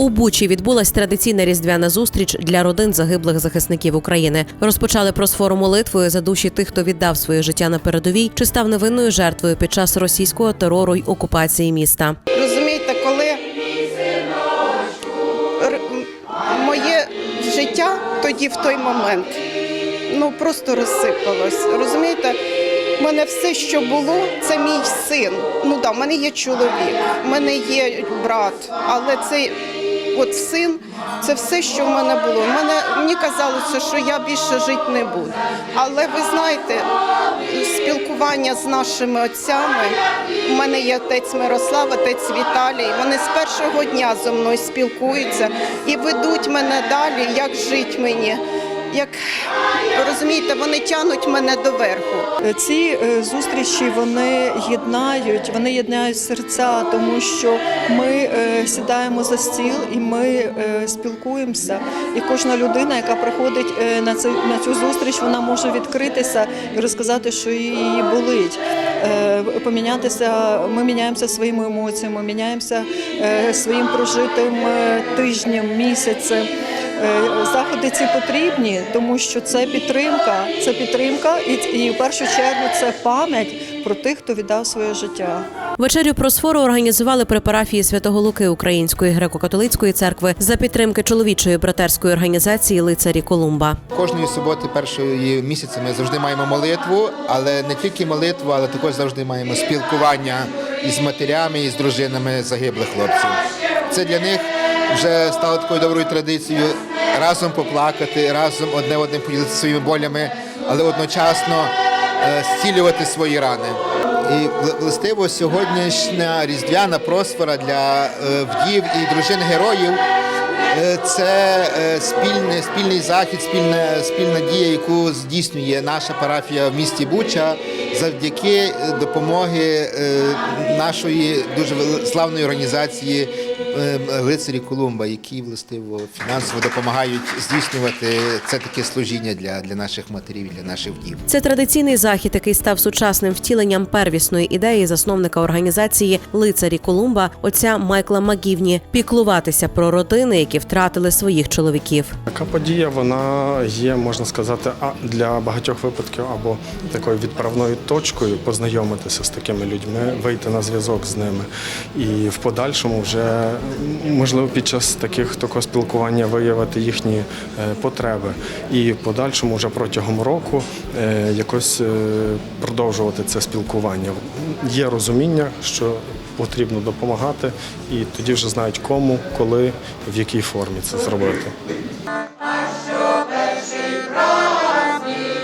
У Бучі відбулась традиційна різдвяна зустріч для родин загиблих захисників України. Розпочали просфору молитвою за душі тих, хто віддав своє життя на передовій, чи став невинною жертвою під час російського терору й окупації міста. Розумієте, коли моє життя тоді в той момент ну просто розсипалось. Розумієте, в мене все, що було, це мій син. Ну да, в мене є чоловік, в мене є брат, але це от син це все, що в мене було. Мене мені казалося, що я більше жити не буду. Але ви знаєте, спілкування з нашими отцями. У мене є отець Мирослав, отець Віталій. Вони з першого дня зі мною спілкуються і ведуть мене далі, як жити мені. Як розумієте, вони тягнуть мене до верху. Ці е, зустрічі вони єднають, вони єднають серця, тому що ми е, сідаємо за стіл і ми е, спілкуємося. І кожна людина, яка приходить на цю на цю зустріч, вона може відкритися і розказати, що її болить. Помінятися, ми міняємося своїми емоціями, міняємося своїм прожитим тижнем, місяцем. Е, Заходи ці потрібні, тому що це підтримка, це підтримка, і, і в першу чергу це пам'ять про тих, хто віддав своє життя. Вечерю просфору організували при парафії Святого Луки Української греко-католицької церкви за підтримки чоловічої братерської організації Лицарі Колумба. Кожної суботи першої місяця ми завжди маємо молитву, але не тільки молитву, але також завжди маємо спілкування із матерями, і з дружинами загиблих хлопців. Це для них вже стало такою доброю традицією разом поплакати, разом одне одним поділитися своїми болями, але одночасно е, зцілювати свої рани. І властиво сьогоднішня різдвяна просфора для е, вдів і дружин героїв Е, Це спільний, спільний захід, спільна, спільна дія, яку здійснює наша парафія в місті Буча завдяки допомоги нашої дуже славної організації лицарі Колумба, які властиво фінансово допомагають здійснювати це таке служіння для, для наших матерів, для наших вдів. Це традиційний захід, який став сучасним втіленням первісної ідеї засновника організації Лицарі Колумба, отця Майкла Магівні, піклуватися про родини, які втратили своїх чоловіків. Така подія вона є, можна сказати, а- для багатьох випадків або такою відправною точкою познайомитися з такими людьми, вийти на зв'язок з ними. І в подальшому вже можливо під час таких такого спілкування виявити їхні е, потреби і в подальшому вже протягом року е, якось е, продовжувати це спілкування. Є розуміння, що потрібно допомагати, і тоді вже знають кому, коли, в якій формі це зробити. А що перший праздник?